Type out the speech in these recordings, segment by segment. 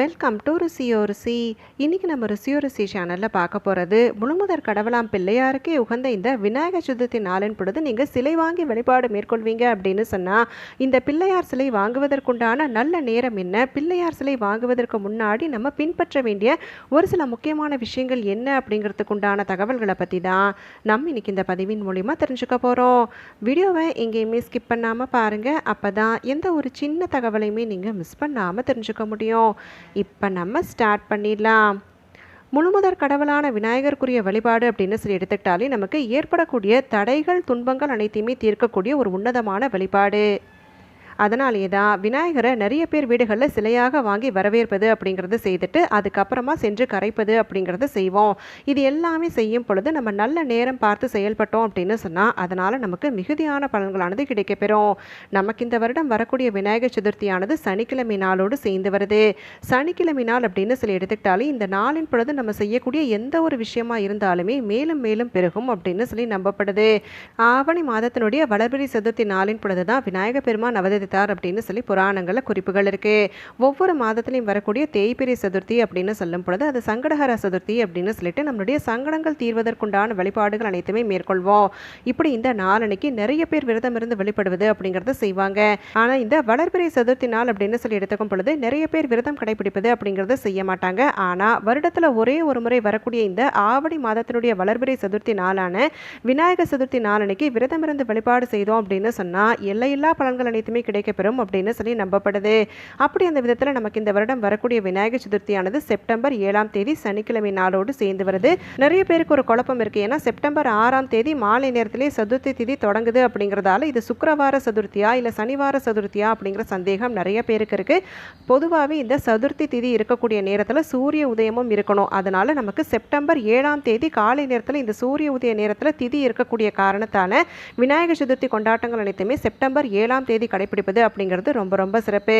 Welcome to ருசியோ ருசி. இன்றைக்கி நம்ம ருசியோ ருசி சேனலில் பார்க்க போகிறது முழுமுதற் கடவுளாம் பிள்ளையாருக்கே உகந்த இந்த விநாயகர் சதுர்த்தி நாளின் பொழுது நீங்கள் சிலை வாங்கி வழிபாடு மேற்கொள்வீங்க அப்படின்னு சொன்னால் இந்த பிள்ளையார் சிலை வாங்குவதற்குண்டான நல்ல நேரம் என்ன? பிள்ளையார் சிலை வாங்குவதற்கு முன்னாடி நம்ம பின்பற்ற வேண்டிய ஒரு சில முக்கியமான விஷயங்கள் என்ன அப்படிங்கிறதுக்குண்டான தகவல்களை பற்றி தான் நம்ம இன்னைக்கு இந்த பதிவின் மூலிமா தெரிஞ்சுக்க போகிறோம் வீடியோவை எங்கேயுமே ஸ்கிப் பண்ணாமல் பாருங்கள் அப்போ தான் எந்த ஒரு சின்ன தகவலையுமே நீங்கள் மிஸ் பண்ணாமல் தெரிஞ்சுக்க முடியும். இப்போ நம்ம ஸ்டார்ட் பண்ணிடலாம். முழுமுதற் கடவுளான விநாயகருக்குரிய வழிபாடு அப்படின்னு சொல்லி எடுத்துக்கிட்டாலே நமக்கு ஏற்படக்கூடிய தடைகள் துன்பங்கள் அனைத்தையுமே தீர்க்கக்கூடிய ஒரு உன்னதமான வழிபாடு. அதனாலேயே தான் விநாயகரை நிறைய பேர் வீடுகளில் சிலையாக வாங்கி வரவேற்பது அப்படிங்கிறது செய்துட்டு அதுக்கப்புறமா சென்று கரைப்பது அப்படிங்கிறத செய்வோம். இது எல்லாமே செய்யும் பொழுது நம்ம நல்ல நேரம் பார்த்து செயல்பட்டோம் அப்படின்னு சொன்னால் அதனால் நமக்கு மிகுதியான பலன்களானது கிடைக்கப்பெறும். நமக்கு இந்த வருடம் வரக்கூடிய விநாயகர் சதுர்த்தியானது சனிக்கிழமை நாளோடு சேர்ந்து வருது. சனிக்கிழமை நாள் அப்படின்னு சொல்லி எடுத்துக்கிட்டாலே இந்த நாளின் பொழுது நம்ம செய்யக்கூடிய எந்த ஒரு விஷயமா இருந்தாலுமே மேலும் மேலும் பெருகும் அப்படின்னு சொல்லி நம்பப்படுது. ஆவணி மாதத்தினுடைய வளர்பிறை சதுர்த்தி நாளின் பொழுது தான் விநாயகர் பெருமான் அவதரித்தார் அப்படின்னு சொல்லி புராணங்களில் குறிப்புகள் இருக்குது ஒவ்வொரு மாதத்துலையும் வரக்கூடிய தேய்பிரி சதுர்த்தி அப்படின்னு சொல்லும் பொழுது அது சங்கடஹர சதுர்த்தி அப்படின்னு சொல்லிட்டு நம்மளுடைய சங்கடங்கள் தீர்வதற்குண்டான வழிபாடுகள் அனைத்துமே மேற்கொள்வோம். இப்படி இந்த நாளன்னைக்கு நிறைய பேர் விரதம் இருந்து வெளிப்படுவது அப்படிங்கிறத செய்வாங்க. ஆனால் இந்த வளர்பிறை சதுர்த்தி நாள் அப்படின்னு சொல்லி எடுத்துக்கும் பொழுது நிறைய பேர் விரதம் கடைபிடிப்பது அப்படிங்கிறத செய்ய மாட்டாங்க. ஆனால் வருடத்தில் ஒரே ஒரு முறை வரக்கூடிய இந்த ஆவணி மாதத்தினுடைய வளர்பிறை சதுர்த்தி நாளான விநாயகர் சதுர்த்தி நாளனைக்கு விரதம் இருந்து வழிபாடு செய்தோம் அப்படின்னு சொன்னால் எல்லையில்லா பலன்கள் அனைத்துமே கிடைக்கப்பெறும் அப்படின்னு சொல்லி நம்பப்படுது. அப்படி அந்த விதத்தில் நமக்கு இந்த வருடம் வரக்கூடிய விநாயகர் சதுர்த்தியானது செப்டம்பர் ஏழாம் தேதி சனிக்கிழமை நாளோடு சேர்ந்து வருது. நிறைய பேருக்கு ஒரு குழப்பம் இருக்கு. ஏன்னா செப்டம்பர் ஆறாம் தேதி மாலை நேரத்திலே சதுர்த்தி திதி தொடங்குது அப்படிங்கிறதால இது சுக்கரவார சதுர்த்தியா இல்லை சனிவார சதுர்த்தியா அப்படிங்கிற சந்தேகம் நிறைய பேருக்கு இருக்கு. பொதுவாகவே இந்த சதுர்த்தி திதி இருக்கக்கூடிய நேரத்தில் சூரிய உதயமும் இருக்கணும். அதனால நமக்கு செப்டம்பர் ஏழாம் தேதி காலை நேரத்தில் இந்த சூரிய உதய நேரத்தில் திதி இருக்கக்கூடிய காரணத்தால விநாயகர் சதுர்த்தி கொண்டாட்டங்கள் அனைத்துமே செப்டம்பர் ஏழாம் தேதி இருப்பது அப்படிங்கிறது ரொம்ப ரொம்ப சிறப்பு.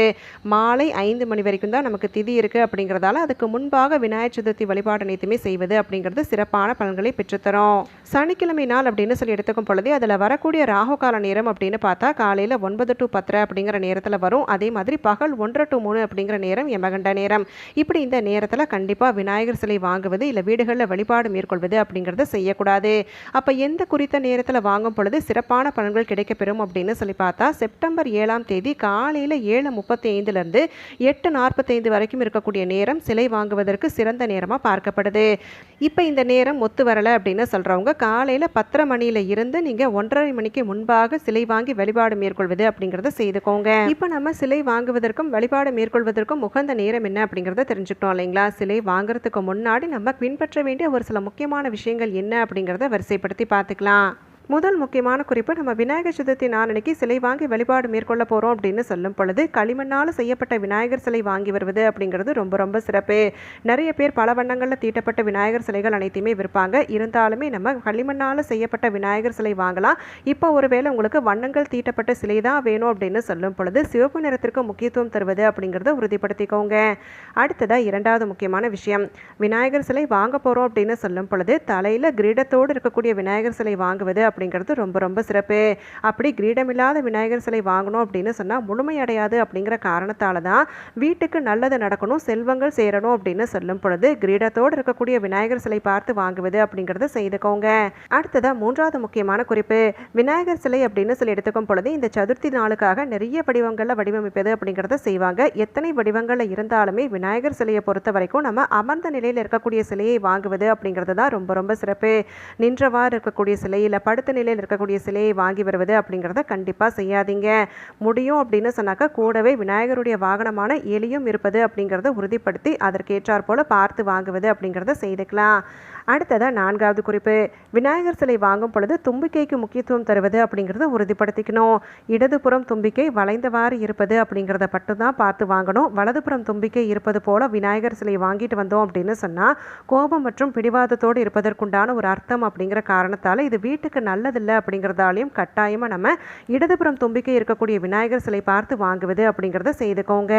மாலை ஐந்து மணி வரைக்கும் தான் நமக்கு திதி இருக்குது அப்படிங்கிறதால அதுக்கு முன்பாக விநாயகர் சதுர்த்தி வழிபாடு அனைத்துமே செய்வது அப்படிங்கிறது சிறப்பான பலன்களை பெற்றுத்தரும். சனிக்கிழமை நாள் அப்படின்னு சொல்லி எடுத்துக்கும் பொழுது அதில் வரக்கூடிய ராகு கால நேரம் அப்படின்னு பார்த்தா காலையில் ஒன்பது டு பத்தரை அப்படிங்கிற நேரத்தில் வரும். அதே மாதிரி பகல் ஒன்றரை டு மூணு அப்படிங்கிற நேரம் யமகண்ட நேரம். இப்படி இந்த நேரத்தில் கண்டிப்பாக விநாயகர் சிலை வாங்குவது இல்லை வீடுகளில் வழிபாடு மேற்கொள்வது அப்படிங்கிறத செய்யக்கூடாது. அப்போ எந்த குறித்த நேரத்தில் வாங்கும் பொழுது சிறப்பான பலன்கள் கிடைக்கப்பெறும் அப்படின்னு சொல்லி பார்த்தா செப்டம்பர் ஏழாம் தேதி காலையில் ஏழு முப்பத்தி ஐந்துலேருந்து எட்டு நாற்பத்தைந்து வரைக்கும் இருக்கக்கூடிய நேரம் சிலை வாங்குவதற்கு சிறந்த நேரமாக பார்க்கப்படுது. இப்போ இந்த நேரம் ஒத்து வரலை அப்படின்னு சொல்கிறவங்க காலையில் பத்தரை மணியில் இருந்து நீங்கள் ஒன்றரை மணிக்கு முன்பாக சிலை வாங்கி வழிபாடு மேற்கொள்வது அப்படிங்கிறத செய்துக்கோங்க. இப்போ நம்ம சிலை வாங்குவதற்கும் வழிபாடு மேற்கொள்வதற்கும் உகந்த நேரம் என்ன அப்படிங்கிறத தெரிஞ்சுக்கிட்டோம் இல்லைங்களா? சிலை வாங்குறதுக்கு முன்னாடி நம்ம பின்பற்ற வேண்டிய ஒரு சில முக்கியமான விஷயங்கள் என்ன அப்படிங்கிறத வரிசைப்படுத்தி பார்த்துக்கலாம். முதல் முக்கியமான குறிப்பு நம்ம விநாயகர் சதுர்த்தி நாளனைக்கு சிலை வாங்கி வழிபாடு மேற்கொள்ள போகிறோம் அப்படின்னு சொல்லும் பொழுது களிமண்ணால் செய்யப்பட்ட விநாயகர் சிலை வாங்கி வருவது அப்படிங்கிறது ரொம்ப ரொம்ப சிறப்பு. நிறைய பேர் பல வண்ணங்களில் தீட்டப்பட்ட விநாயகர் சிலைகள் அனைத்தையுமே விற்பாங்க. இருந்தாலுமே நம்ம களிமண்ணால் செய்யப்பட்ட விநாயகர் சிலை வாங்கலாம். இப்போ ஒருவேளை உங்களுக்கு வண்ணங்கள் தீட்டப்பட்ட சிலை தான் வேணும் அப்படின்னு சொல்லும் பொழுது சிவப்பு நிறத்திற்கு முக்கியத்துவம் தருவது அப்படிங்கிறத உறுதிப்படுத்திக்கோங்க. அடுத்ததாக இரண்டாவது முக்கியமான விஷயம் விநாயகர் சிலை வாங்க போகிறோம் அப்படின்னு சொல்லும் பொழுது தலையில் கிரீடத்தோடு இருக்கக்கூடிய விநாயகர் சிலை வாங்குவது அப்படிங்கிறது ரொம்ப ரொம்ப சிறப்பு. அப்படி கிரீடமில்லாத விநாயகர் சிலை வாங்கணும் அப்படின்னு சொன்னால் முழுமையடையாது அப்படிங்கிற காரணத்தால தான் வீட்டுக்கு நல்லது நடக்கணும் செல்வங்கள் சேரணும் அப்படின்னு சொல்லும் பொழுது கிரீடத்தோடு இருக்கக்கூடிய விநாயகர் சிலை பார்த்து வாங்குவது அப்படிங்கிறத செய்துக்கோங்க. அடுத்ததாக மூன்றாவது முக்கியமான குறிப்பு. விநாயகர் சிலை அப்படின்னு சொல்லி எடுத்துக்கும் பொழுது இந்த சதுர்த்தி நாளுக்காக நிறைய வடிவங்களில் வடிவமைப்பது அப்படிங்கிறத செய்வாங்க. எத்தனை வடிவங்களில் இருந்தாலுமே விநாயகர் சிலையை பொறுத்த வரைக்கும் நம்ம அமர்ந்த நிலையில் இருக்கக்கூடிய சிலையை வாங்குவது அப்படிங்கிறது தான் ரொம்ப ரொம்ப சிறப்பு. நின்றவாறு இருக்கக்கூடிய சிலை இல்லை நிலையில் இருக்கக்கூடிய சிலையை வாங்கி வருவது அப்படிங்கிறத கண்டிப்பாக செய்யாதீங்க. முடியும் அப்படின்னு சொன்னாக்கா கூடவே விநாயகருடைய வாகனமான எலியும் இருப்பது அப்படிங்கிறத உறுதிப்படுத்தி அதற்கேற்றாற் போல பார்த்து வாங்குவது அப்படிங்கிறத செய்துக்கலாம். அடுத்ததாக நான்காவது குறிப்பு. விநாயகர் சிலை வாங்கும் பொழுது தும்பிக்கைக்கு முக்கியத்துவம் தருவது அப்படிங்கிறத உறுதிப்படுத்திக்கணும். இடதுபுறம் தும்பிக்கை வளைந்தவாறு இருப்பது அப்படிங்கிறத மட்டும்தான் பார்த்து வாங்கணும். வலதுபுறம் தும்பிக்கை இருப்பது போல விநாயகர் சிலை வாங்கிட்டு வந்தோம் அப்படின்னு சொன்னால் கோபம் மற்றும் பிடிவாதத்தோடு இருப்பதற்குண்டான ஒரு அர்த்தம் அப்படிங்கிற காரணத்தால் இது வீட்டுக்கு நல்லதில்லை அப்படிங்கிறதாலையும் கட்டாயமாக நம்ம இடதுபுறம் தும்பிக்கை இருக்கக்கூடிய விநாயகர் சிலை பார்த்து வாங்குவது அப்படிங்கிறத செய்துக்கோங்க.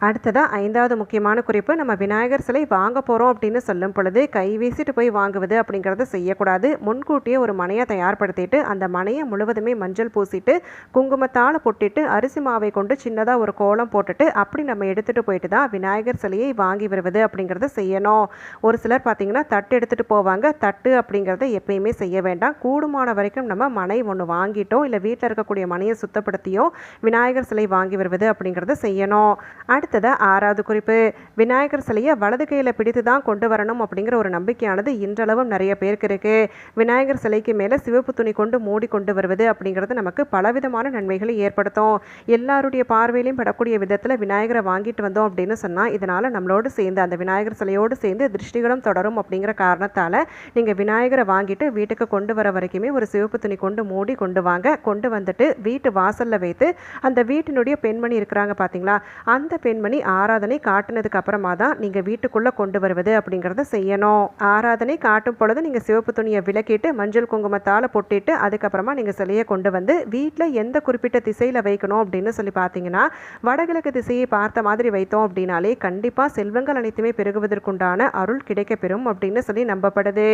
அடுத்ததாக ஐந்தாவது முக்கியமான குறிப்பு நம்ம விநாயகர் சிலை வாங்க போகிறோம் அப்படின்னு சொல்லும் பொழுது கை வீசிட்டு போய் வாங்குவது அப்படிங்கிறத செய்யக்கூடாது. முன்கூட்டியே ஒரு மனையை தயார்படுத்திட்டு அந்த மனையை முழுவதுமே மஞ்சள் பூசிட்டு குங்குமத்தால் பொட்டிட்டு அரிசி மாவை கொண்டு சின்னதாக ஒரு கோலம் போட்டுட்டு அப்படி நம்ம எடுத்துகிட்டு போயிட்டு தான் விநாயகர் சிலையை வாங்கி வருவது அப்படிங்கிறத செய்யணும். ஒரு சிலர் பார்த்திங்கன்னா தட்டு எடுத்துகிட்டு போவாங்க. தட்டு அப்படிங்கிறத எப்பயுமே செய்ய வேண்டாம். கூடுமான வரைக்கும் நம்ம மனை ஒன்று வாங்கிட்டோம் இல்லை வீட்டில் இருக்கக்கூடிய மனையை சுத்தப்படுத்தியோ விநாயகர் சிலை வாங்கி வருவது அப்படிங்கிறத செய்யணும். அடுத்தது ஆறாவது குறிப்பு. விநாயகர் சிலையை வலது கையில் பிடித்து தான் கொண்டு வரணும் அப்படிங்கிற ஒரு நம்பிக்கையானது இன்றளவும் நிறைய பேருக்கு இருக்குது விநாயகர் சிலைக்கு மேலே சிவப்பு துணி கொண்டு மூடி கொண்டு வருவது அப்படிங்கிறது நமக்கு பலவிதமான நன்மைகளை ஏற்படுத்தும். எல்லாருடைய பார்வையிலையும் படக்கூடிய விதத்தில் விநாயகரை வாங்கிட்டு வந்தோம் அப்படின்னு சொன்னால் இதனால் நம்மளோடு சேர்ந்து அந்த விநாயகர் சிலையோடு சேர்ந்து திருஷ்டிகளும் தொடரும் அப்படிங்கிற காரணத்தால் நீங்கள் விநாயகரை வாங்கிட்டு வீட்டுக்கு கொண்டு வர வரைக்குமே ஒரு சிவப்பு துணி கொண்டு மூடி கொண்டு வாங்க. கொண்டு வந்துட்டு வீட்டு வாசலில் வைத்து அந்த வீட்டினுடைய பெண்மணி இருக்கிறாங்க பார்த்தீங்களா அந்த பெண் பெண்மணி ஆராதனை காட்டினதுக்கு அப்புறமா தான் நீங்கள் வீட்டுக்குள்ளே கொண்டு வருவது அப்படிங்கிறத செய்யணும். ஆராதனை காட்டும் பொழுது நீங்கள் சிவப்பு துணியை விளக்கிட்டு மஞ்சள் குங்குமத்தால் பொட்டிட்டு அதுக்கப்புறமா நீங்கள் சிலையை கொண்டு வந்து வீட்டில் எந்த குறிப்பிட்ட திசையில் வைக்கணும் அப்படின்னு சொல்லி பார்த்தீங்கன்னா வடகிழக்கு திசையை பார்த்த மாதிரி வைத்தோம் அப்படின்னாலே கண்டிப்பாக செல்வங்கள் அனைத்துமே பெருகுவதற்குண்டான அருள் கிடைக்கப்பெறும் அப்படின்னு சொல்லி நம்பப்படுது.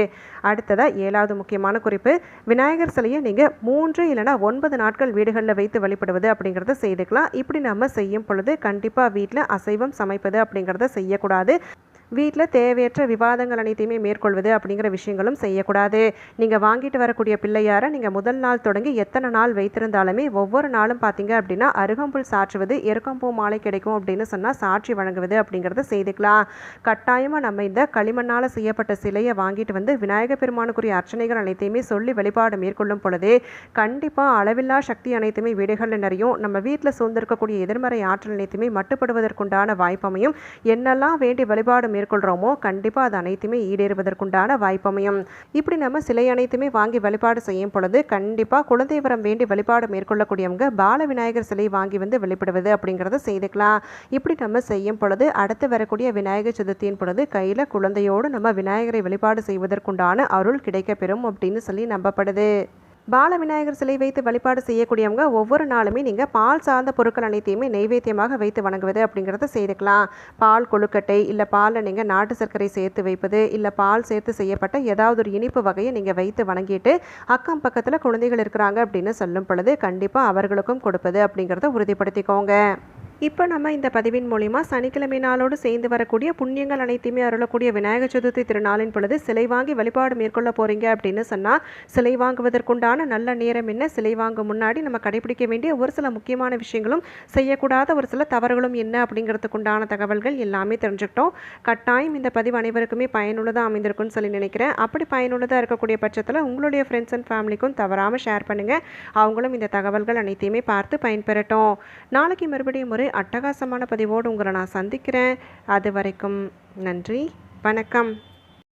அடுத்ததாக ஏழாவது முக்கியமான குறிப்பு விநாயகர் சிலையை நீங்கள் மூன்று இல்லைனா ஒன்பது நாட்கள் வீடுகளில் வைத்து வழிபடுவது அப்படிங்கிறத செய்துக்கலாம். இப்படி நம்ம செய்யும் பொழுது கண்டிப்பாக வீட்டில் அசைவம் சமைப்பது அப்படிங்கிறத செய்யக்கூடாது. வீட்டில் தேவையற்ற விவாதங்கள் அனைத்தையுமே மேற்கொள்வது அப்படிங்கிற விஷயங்களும் செய்யக்கூடாது. நீங்கள் வாங்கிட்டு வரக்கூடிய பிள்ளையாரை நீங்கள் முதல் நாள் தொடங்கி எத்தனை நாள் வைத்திருந்தாலுமே ஒவ்வொரு நாளும் பார்த்தீங்க அப்படின்னா அருகம்புல் சாற்றுவது எருக்கம்பூ மாலை கிடைக்கும் அப்படின்னு சொன்னால் சாட்சி வழங்குவது அப்படிங்கிறத செய்துக்கலாம். கட்டாயமாக நம்ம இந்த களிமண்ணால் செய்யப்பட்ட சிலையை வாங்கிட்டு வந்து விநாயகர் பெருமானுக்குரிய அர்ச்சனைகள் அனைத்தையுமே சொல்லி வழிபாடு மேற்கொள்ளும் பொழுது கண்டிப்பாக அளவில்லா சக்தி அனைத்துமே வீடுகளில் நிறையும். நம்ம வீட்டில் சூழ்ந்திருக்கக்கூடிய எதிர்மறை ஆற்றல் அனைத்துமே மட்டுப்படுவதற்குண்டான வாய்ப்பமையும் என்னெல்லாம் வேண்டி வழிபாடு மேற்கொள்கிறோமோ கண்டிப்பாக அது அனைத்துமே ஈடேறுவதற்குண்டான வாய்ப்பமையும். இப்படி நம்ம சிலை அனைத்துமே வாங்கி வழிபாடு செய்யும் பொழுது கண்டிப்பாக குழந்தை வரம் வேண்டி வழிபாடு மேற்கொள்ளக்கூடியவங்க பால விநாயகர் சிலை வாங்கி வந்து வெளிப்படுவது அப்படிங்கிறத செய்துக்கலாம். இப்படி நம்ம செய்யும் பொழுது அடுத்து வரக்கூடிய விநாயகர் சதுர்த்தியின் பொழுது கையில் குழந்தையோடு நம்ம விநாயகரை வழிபாடு செய்வதற்குண்டான அருள் கிடைக்கப்பெறும் அப்படின்னு சொல்லி நம்பப்படுது. பால விநாயகர் சிலை வைத்து வழிபாடு செய்யக்கூடியவங்க ஒவ்வொரு நாளுமே நீங்கள் பால் சார்ந்த பொருட்கள் அனைத்தையுமே நெய்வேத்தியமாக வைத்து வணங்குவது அப்படிங்கிறத செய்துக்கலாம். பால் கொழுக்கட்டை இல்லை பாலில் நீங்கள் நாட்டு சர்க்கரை சேர்த்து வைப்பது இல்லை பால் சேர்த்து செய்யப்பட்ட ஏதாவது ஒரு இனிப்பு வகையை நீங்கள் வைத்து வணங்கிட்டு அக்கம் பக்கத்தில் குழந்தைகள் இருக்கிறாங்க அப்படின்னு சொல்லும் பொழுது கண்டிப்பாக அவர்களுக்கும் கொடுப்பது அப்படிங்கிறத உறுதிப்படுத்திக்கோங்க. இப்போ நம்ம இந்த பதிவின் மூலிமா சனிக்கிழமை நாளோடு சேர்ந்து வரக்கூடிய புண்ணியங்கள் அனைத்தையுமே அருளக்கூடிய விநாயகர் சதுர்த்தி திருநாளின் பொழுது சிலை வாங்கி வழிபாடு மேற்கொள்ள போகிறீங்க அப்படின்னு சொன்னால் சிலை வாங்குவதற்குண்டான நல்ல நேரம் என்ன? சிலை வாங்க முன்னாடி நம்ம கடைபிடிக்க வேண்டிய ஒரு சில முக்கியமான விஷயங்களும் செய்யக்கூடாத ஒரு சில தவறுகளும் என்ன அப்படிங்கிறதுக்குண்டான தகவல்கள் எல்லாமே தெரிஞ்சுக்கிட்டோம். கட்டாயம் இந்த பதிவு அனைவருக்குமே பயனுள்ளதாக அமைந்திருக்கும்னு சொல்லி நினைக்கிறேன். அப்படி பயனுள்ளதாக இருக்கக்கூடிய பட்சத்தில் உங்களுடைய ஃப்ரெண்ட்ஸ் அண்ட் ஃபேமிலிக்கும் தவறாமல் ஷேர் பண்ணுங்கள் அவங்களும் இந்த தகவல்கள் அனைத்தையுமே பார்த்து பயன்பெறட்டும். நாளைக்கு மறுபடியும் ஒரு அட்டகாசமான பதிவோடு உங்களை நான் சந்திக்கிறேன். அது வரைக்கும் நன்றி. வணக்கம்.